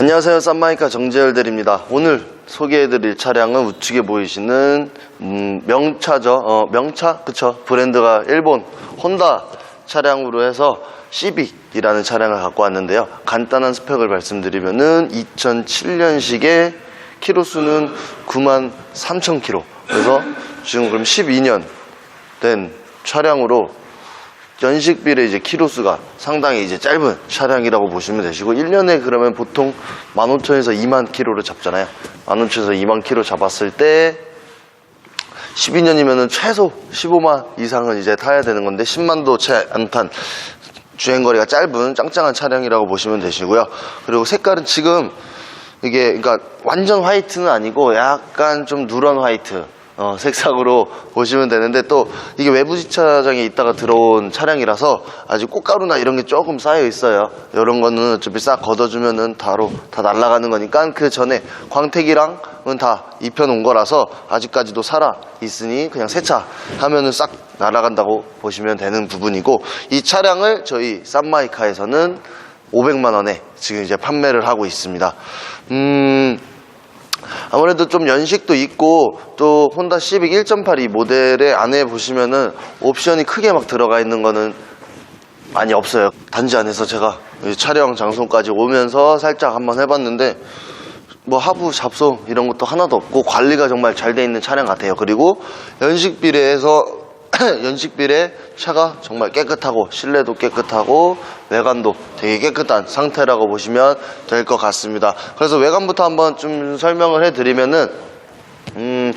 안녕하세요. 쌈마이카 정재열들입니다. 오늘 소개해드릴 차량은 우측에 보이시는 음, 명차죠. 어, 명차? 그쵸. 브랜드가 일본 혼다 차량으로 해서 시빅이라는 차량을 갖고 왔는데요. 간단한 스펙을 말씀드리면은 2007년식의 키로수는 9만 3천 키로. 그래서 지금 그럼 12년 된 차량으로 연식비의 이제 키로수가 상당히 이제 짧은 차량이라고 보시면 되시고 1년에 그러면 보통 15,000에서 2만 키로를 잡잖아요. 15,000에서 2만 키로 잡았을 때 12년이면은 최소 15만 이상은 이제 타야 되는 건데 10만도 채 안 탄 주행거리가 짧은 짱짱한 차량이라고 보시면 되시고요. 그리고 색깔은 지금 이게 그러니까 완전 화이트는 아니고 약간 좀 누런 화이트 어, 색상으로 보시면 되는데 또 이게 외부 주차장에 있다가 들어온 차량이라서 아직 꽃가루나 이런 게 조금 쌓여 있어요. 이런 거는 어차피 싹 걷어주면은 바로 다 날아가는 거니까 그 전에 광택이랑은 다 입혀놓은 거라서 아직까지도 살아 있으니 그냥 세차 하면은 싹 날아간다고 보시면 되는 부분이고 이 차량을 저희 쌈마이카에서는 500만 원에 지금 이제 판매를 하고 있습니다. 음. 아무래도 좀 연식도 있고 또 혼다 시빅 1.8 이 모델의 안에 보시면은 옵션이 크게 막 들어가 있는 거는 많이 없어요. 단지 안에서 제가 이 촬영 장소까지 오면서 살짝 한번 해봤는데 뭐 하부 잡소 이런 것도 하나도 없고 관리가 정말 잘 돼 있는 차량 같아요. 그리고 연식 비례해서 연식 비례 차가 정말 깨끗하고 실내도 깨끗하고 외관도 되게 깨끗한 상태라고 보시면 될 것 같습니다. 그래서 외관부터 한번 좀 설명을 해드리면은 음,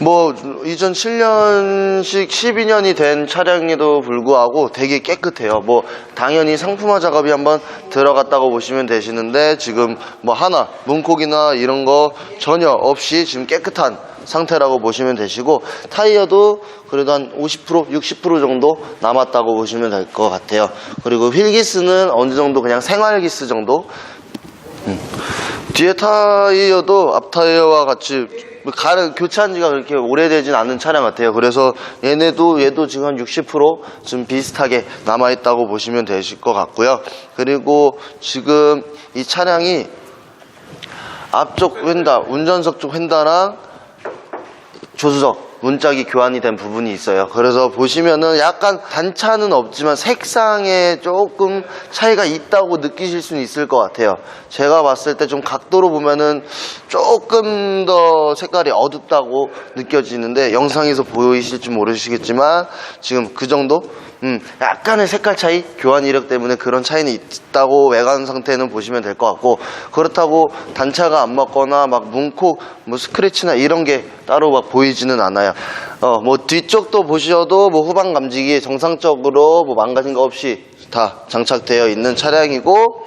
뭐, 2007년식 12년이 된 차량에도 불구하고 되게 깨끗해요. 뭐, 당연히 상품화 작업이 한번 들어갔다고 보시면 되시는데, 지금 뭐 하나, 문콕이나 이런 거 전혀 없이 지금 깨끗한 상태라고 보시면 되시고, 타이어도 그래도 한 50%, 60% 정도 남았다고 보시면 될 것 같아요. 그리고 휠기스는 어느 정도 그냥 생활기스 정도 뒤에 타이어도 앞 타이어와 같이 가는 교체한 지가 그렇게 오래되진 않은 차량 같아요. 그래서 얘네도 얘도 지금 한 60%좀 비슷하게 남아 있다고 보시면 되실 것 같고요. 그리고 지금 이 차량이 앞쪽 휀다, 운전석 쪽 휀다랑 조수석 문짝이 교환이 된 부분이 있어요. 그래서 보시면은 약간 단차는 없지만 색상에 조금 차이가 있다고 느끼실 수는 있을 것 같아요. 제가 봤을 때 좀 각도로 보면은 조금 더 색깔이 어둡다고 느껴지는데 영상에서 보이실지 모르시겠지만 지금 그 정도? 음, 약간의 색깔 차이, 교환 이력 때문에 그런 차이는 있다고 외관 상태는 보시면 될 것 같고 그렇다고 단차가 안 맞거나 막 문콕, 뭐 스크래치나 이런 게 따로 막 보이지는 않아요. 어, 뭐 뒤쪽도 보셔도 뭐 후방 감지기 정상적으로 뭐 망가진 거 없이 다 장착되어 있는 차량이고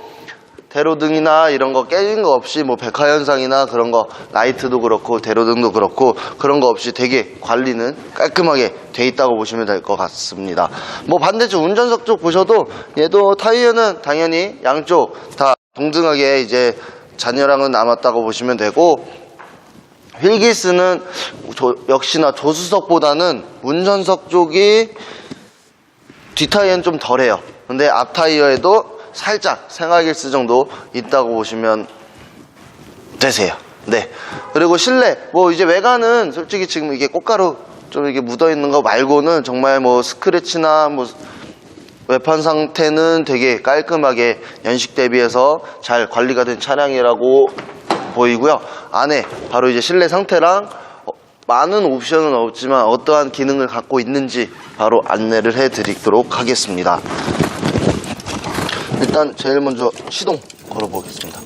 대로등이나 이런 거 깨진 거 없이 뭐 백화 현상이나 그런 거 라이트도 그렇고 대로등도 그렇고 그런 거 없이 되게 관리는 깔끔하게 돼 있다고 보시면 될 것 같습니다. 뭐 반대쪽 운전석 쪽 보셔도 얘도 타이어는 당연히 양쪽 다 동등하게 이제 잔여량은 남았다고 보시면 되고 휠기스는 조- 역시나 조수석보다는 운전석 쪽이 뒷타이어는 좀 덜해요. 근데 앞 타이어에도 살짝 생활기스 정도 있다고 보시면 되세요. 네. 그리고 실내, 뭐 이제 외관은 솔직히 지금 이게 꽃가루 좀 이게 묻어 있는 거 말고는 정말 뭐 스크래치나 뭐 외판 상태는 되게 깔끔하게 연식 대비해서 잘 관리가 된 차량이라고 보이고요. 안에 바로 이제 실내 상태랑 어, 많은 옵션은 없지만 어떠한 기능을 갖고 있는지 바로 안내를 해드리도록 하겠습니다. 일단 제일 먼저 시동 걸어보겠습니다.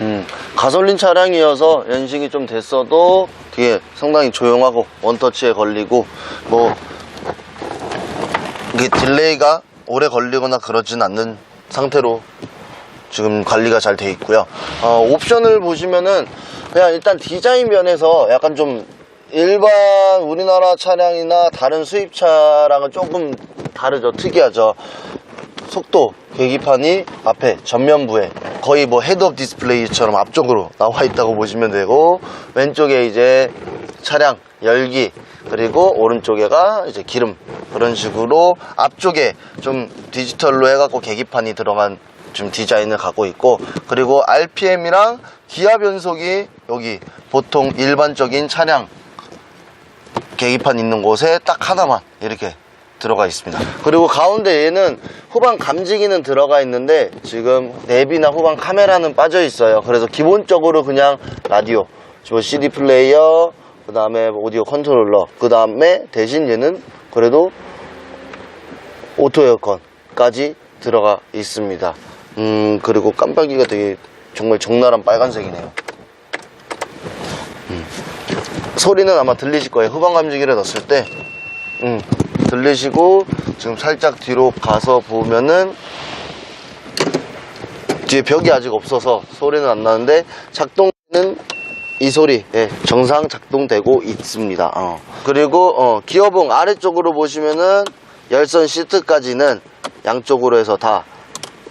음, 가솔린 차량이어서 연식이 좀 됐어도 되게 상당히 조용하고 원터치에 걸리고 뭐 이게 딜레이가 오래 걸리거나 그러진 않는 상태로 지금 관리가 잘 돼 있고요. 어, 옵션을 보시면은 그냥 일단 디자인 면에서 약간 좀 일반 우리나라 차량이나 다른 수입차랑은 조금 다르죠. 특이하죠. 속도 계기판이 앞에 전면부에 거의 뭐 헤드업 디스플레이처럼 앞쪽으로 나와 있다고 보시면 되고 왼쪽에 이제 차량 열기 그리고 오른쪽에가 이제 기름. 그런 식으로 앞쪽에 좀 디지털로 해갖고 계기판이 들어간 좀 디자인을 갖고 있고 그리고 RPM이랑 기아 변속이 여기 보통 일반적인 차량 계기판 있는 곳에 딱 하나만 이렇게 들어가 있습니다. 그리고 가운데 얘는 후방 감지기는 들어가 있는데 지금 내비나 후방 카메라는 빠져 있어요. 그래서 기본적으로 그냥 라디오, 뭐 CD 플레이어, 그 다음에 오디오 컨트롤러, 그 다음에 대신 얘는 그래도 오토 에어컨까지 들어가 있습니다. 음, 그리고 깜빡이가 되게 정말 적나라한 빨간색이네요. 음. 소리는 아마 들리실 거예요. 후방 감지기를 넣었을 때. 음, 들리시고, 지금 살짝 뒤로 가서 보면은, 뒤에 벽이 아직 없어서 소리는 안 나는데, 작동은 이 소리, 예, 정상 작동되고 있습니다. 어. 그리고, 어, 기어봉 아래쪽으로 보시면은, 열선 시트까지는 양쪽으로 해서 다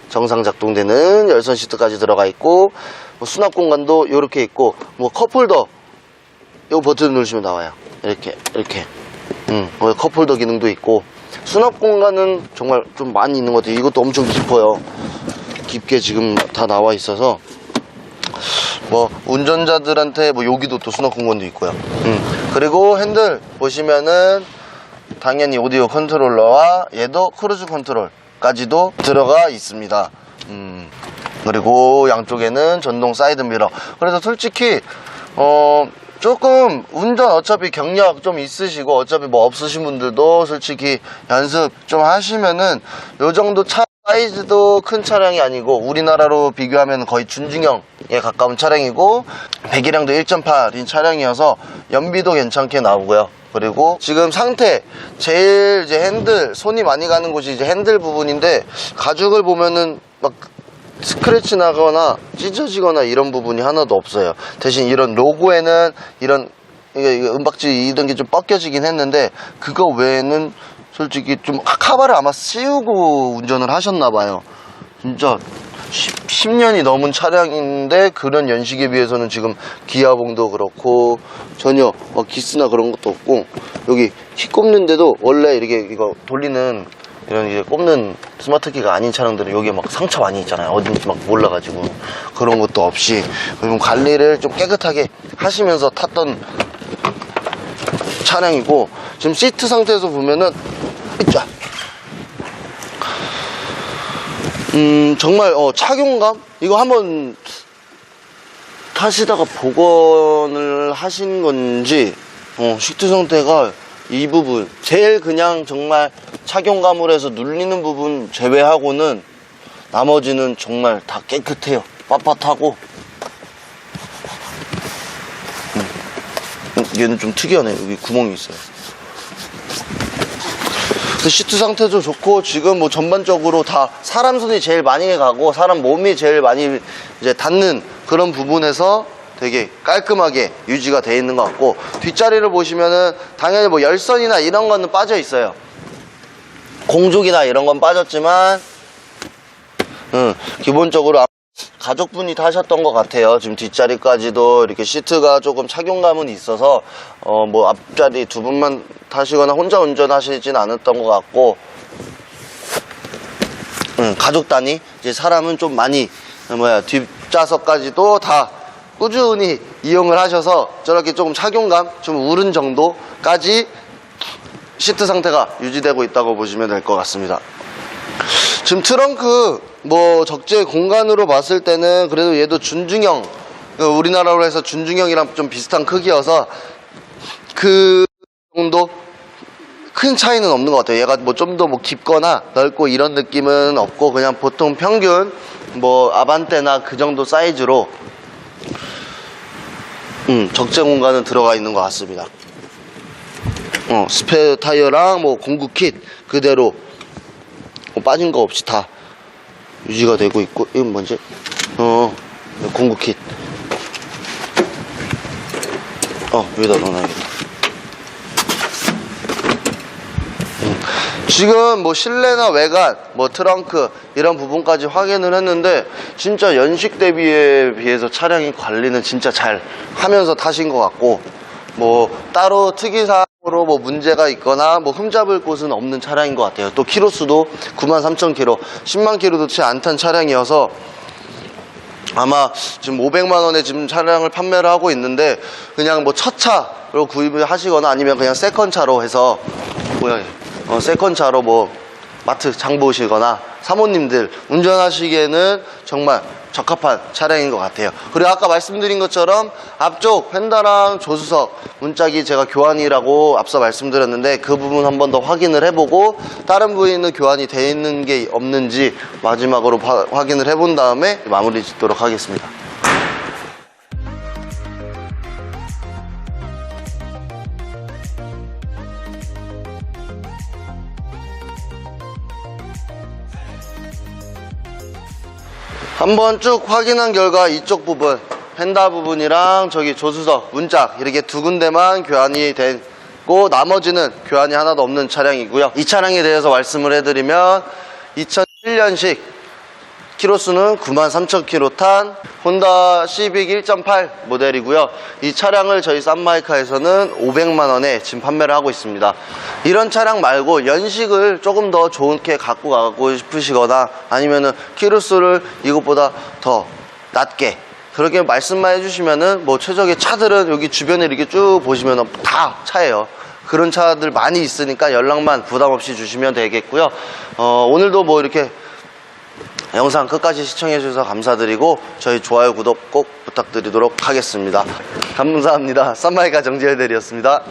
정상 작동되는 열선 시트까지 들어가 있고, 뭐 수납 공간도 이렇게 있고, 뭐 컵홀더, 요 버튼 누르시면 나와요. 이렇게, 이렇게. 음, 뭐 컵홀더 기능도 있고, 수납 공간은 정말 좀 많이 있는 것 같아요. 이것도 엄청 깊어요. 깊게 지금 다 나와 있어서, 뭐, 운전자들한테 뭐 여기도 또 수납 공간도 있고요. 음, 그리고 핸들 보시면은, 당연히 오디오 컨트롤러와 얘도 크루즈 컨트롤까지도 들어가 있습니다. 음, 그리고 양쪽에는 전동 사이드 미러. 그래서 솔직히, 어, 조금 운전 어차피 경력 좀 있으시고 어차피 뭐 없으신 분들도 솔직히 연습 좀 하시면은 요 정도 차 사이즈도 큰 차량이 아니고 우리나라로 비교하면 거의 준중형에 가까운 차량이고 배기량도 1.8인 차량이어서 연비도 괜찮게 나오고요. 그리고 지금 상태 제일 이제 핸들 손이 많이 가는 곳이 이제 핸들 부분인데 가죽을 보면은 막 스크래치 나거나 찢어지거나 이런 부분이 하나도 없어요. 대신 이런 로고에는 이런 은박지 이런 게 좀 벗겨지긴 했는데 그거 외에는 솔직히 좀 카바를 아마 씌우고 운전을 하셨나 봐요. 진짜 10, 년이 넘은 차량인데 그런 연식에 비해서는 지금 기아봉도 그렇고 전혀 막 기스나 그런 것도 없고 여기 키 꼽는데도 원래 이렇게 이거 돌리는 이런 이제 꼽는 스마트 키가 아닌 차량들은 여기에 막 상처 많이 있잖아요. 어딘지 막 몰라가지고 그런 것도 없이 그리고 관리를 좀 깨끗하게 하시면서 탔던 차량이고 지금 시트 상태에서 보면은 자, 음 정말 어, 착용감 이거 한번 타시다가 복원을 하신 건지 어, 시트 상태가 이 부분 제일 그냥 정말 착용감으로 해서 눌리는 부분 제외하고는 나머지는 정말 다 깨끗해요. 빳빳하고. 음. 음, 얘는 좀 특이하네. 여기 구멍이 있어요. 그 시트 상태도 좋고 지금 뭐 전반적으로 다 사람 손이 제일 많이 가고 사람 몸이 제일 많이 이제 닿는 그런 부분에서 되게 깔끔하게 유지가 돼 있는 것 같고 뒷자리를 보시면은 당연히 뭐 열선이나 이런 거는 빠져 있어요. 공족이나 이런 건 빠졌지만 음, 기본적으로 가족분이 타셨던 것 같아요. 지금 뒷자리까지도 이렇게 시트가 조금 착용감은 있어서 어 뭐 앞자리 두 분만 타시거나 혼자 운전하시진 않았던 것 같고 음, 가족 단위 이제 사람은 좀 많이 어, 뭐야 뒷좌석까지도 다 꾸준히 이용을 하셔서 저렇게 조금 착용감 좀 우른 정도까지 시트 상태가 유지되고 있다고 보시면 될 것 같습니다. 지금 트렁크 뭐 적재 공간으로 봤을 때는 그래도 얘도 준중형 그 우리나라로 해서 준중형이랑 좀 비슷한 크기여서 그 정도 큰 차이는 없는 것 같아요. 얘가 뭐 좀 더 뭐 깊거나 넓고 이런 느낌은 없고 그냥 보통 평균 뭐 아반떼나 그 정도 사이즈로 음, 적재 공간은 들어가 있는 것 같습니다. 어, 스페어 타이어랑 뭐 공구 킷 그대로 뭐 빠진 거 없이 다 유지가 되고 있고 이건 뭐지? 어 공구 킷. 어 여기다 넣어놔야겠다. 음, 지금 뭐 실내나 외관, 뭐 트렁크 이런 부분까지 확인을 했는데 진짜 연식 대비에 비해서 차량이 관리는 진짜 잘 하면서 타신 것 같고 뭐 따로 특이사 으로 뭐 문제가 있거나 뭐 흠잡을 곳은 없는 차량인 것 같아요. 또 키로수도 93,000km, 10만 km도 채 안 탄 차량이어서 아마 지금 500만 원에 지금 차량을 판매를 하고 있는데 그냥 뭐 첫 차로 구입을 하시거나 아니면 그냥 세컨 차로 해서 뭐야 어, 세컨 차로 뭐 마트 장 보시거나 사모님들 운전하시기에는 정말 적합한 차량인 것 같아요. 그리고 아까 말씀드린 것처럼 앞쪽 펜다랑 조수석 문짝이 제가 교환이라고 앞서 말씀드렸는데 그 부분 한 번 더 확인을 해보고 다른 부위는 교환이 되어 있는 게 없는지 마지막으로 화- 확인을 해본 다음에 마무리 짓도록 하겠습니다. 한번 쭉 확인한 결과 이쪽 부분 펜다 부분이랑 저기 조수석 문짝 이렇게 두 군데만 교환이 됐고 나머지는 교환이 하나도 없는 차량이고요. 이 차량에 대해서 말씀을 해드리면 2007년식 키로수는 93,000km 탄 혼다 시빅 1.8 모델이고요. 이 차량을 저희 쌈마이카에서는 500만 원에 지금 판매를 하고 있습니다. 이런 차량 말고 연식을 조금 더 좋게 갖고 가고 싶으시거나 아니면은 키로수를 이것보다 더 낮게 그렇게 말씀만 해주시면은 뭐 최적의 차들은 여기 주변에 이렇게 쭉 보시면은 다 차예요. 그런 차들 많이 있으니까 연락만 부담 없이 주시면 되겠고요. 어, 오늘도 뭐 이렇게 영상 끝까지 시청해 주셔서 감사드리고 저희 좋아요 구독 꼭 부탁드리도록 하겠습니다. 감사합니다. 쌈마이가 정지해드렸습니다